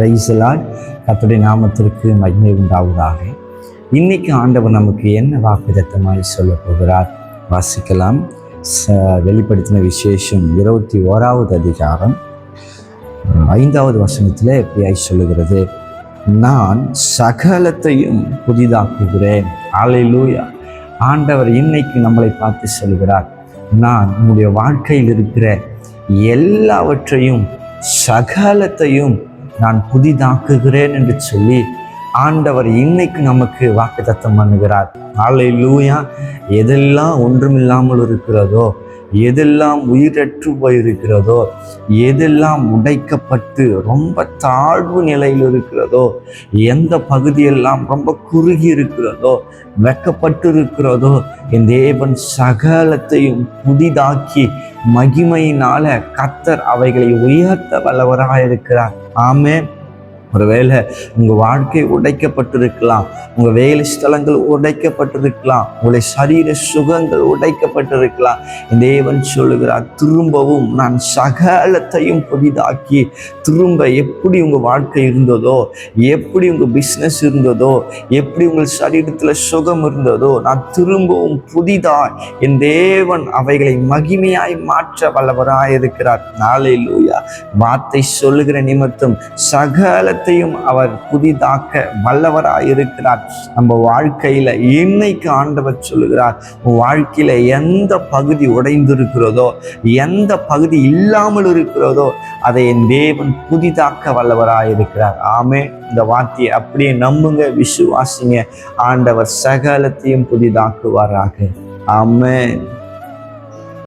பிரைசலால் கத்துடைய நாமத்திற்கு மகிமை உண்டாவதாக. இன்னைக்கு ஆண்டவர் நமக்கு என்ன வாக்குதத்தமாய் சொல்ல போகிறார்? வாசிக்கலாம். ச வெளிப்படுத்தின விசேஷம் இருபத்தி ஓராவது அதிகாரம். ஐந்தாவது வசனத்தில் எப்படியாய் சொல்லுகிறது. நான் சகலத்தையும் புதிதாக்குகிறேன். அலையிலூயா ஆண்டவர் இன்னைக்கு நம்மளை பார்த்து சொல்கிறார் நான் உங்களுடைய வாழ்க்கையில் இருக்கிற எல்லாவற்றையும் சகலத்தையும் நான் புதிதாக்குகிறேன் என்று சொல்லி ஆண்டவர் இன்னைக்கு நமக்கு வாக்குத்தத்தம் பண்ணுகிறார். ஆலையிலூயா எதெல்லாம் ஒன்றுமில்லாமல் இருக்கிறதோ எதெல்லாம் உயிரற்று போயிருக்கிறதோ எதெல்லாம் உடைக்கப்பட்டு ரொம்ப தாழ்வு நிலையில் இருக்கிறதோ எந்த பகுதியெல்லாம் ரொம்ப குறுகி இருக்கிறதோ வெக்கப்பட்டு இருக்கிறதோ என் தேவன் சகலத்தையும் புதிதாக்கி மகிமையினால கத்தர் அவைகளை உயர்த்த வல்லவராக இருக்கிறார் ஆமே ஒருவேளை உங்கள் வாழ்க்கை உடைக்கப்பட்டிருக்கலாம் உங்கள் வேலை ஸ்தலங்கள் உடைக்கப்பட்டிருக்கலாம் உங்களுடைய சரீர சுகங்கள் உடைக்கப்பட்டிருக்கலாம். தேவன் சொல்லுகிறார் திரும்பவும் நான் சகலத்தையும் புதிதாக்கி திரும்ப எப்படி உங்கள் வாழ்க்கை இருந்ததோ எப்படி உங்கள் பிஸ்னஸ் இருந்ததோ எப்படி உங்கள் சரீரத்தில் சுகம் இருந்ததோ நான் திரும்பவும் புதிதாய் என் தேவன் அவைகளை மகிமையாய் மாற்ற வல்லவராய் இருக்கிறார் நாளை லூயா வார்த்தை சொல்லுகிற நிமித்தம் சகல எல்லாத்தையும் அவர் புதிதாக்க வல்லவராயிருக்கிறார். நம்ம வாழ்க்கையில இன்னைக்கு ஆண்டவர் சொல்லுகிறார் வாழ்க்கையில எந்த பகுதி உடைந்திருக்கிறதோ எந்த பகுதி இல்லாமல் இருக்கிறதோ அதை என் தேவன் புதிதாக்க வல்லவராயிருக்கிறார். ஆமே இந்த வார்த்தையை அப்படியே நம்புங்க விசுவாசிங்க. ஆண்டவர் சகலத்தையும் புதிதாக்குவாராக. ஆமே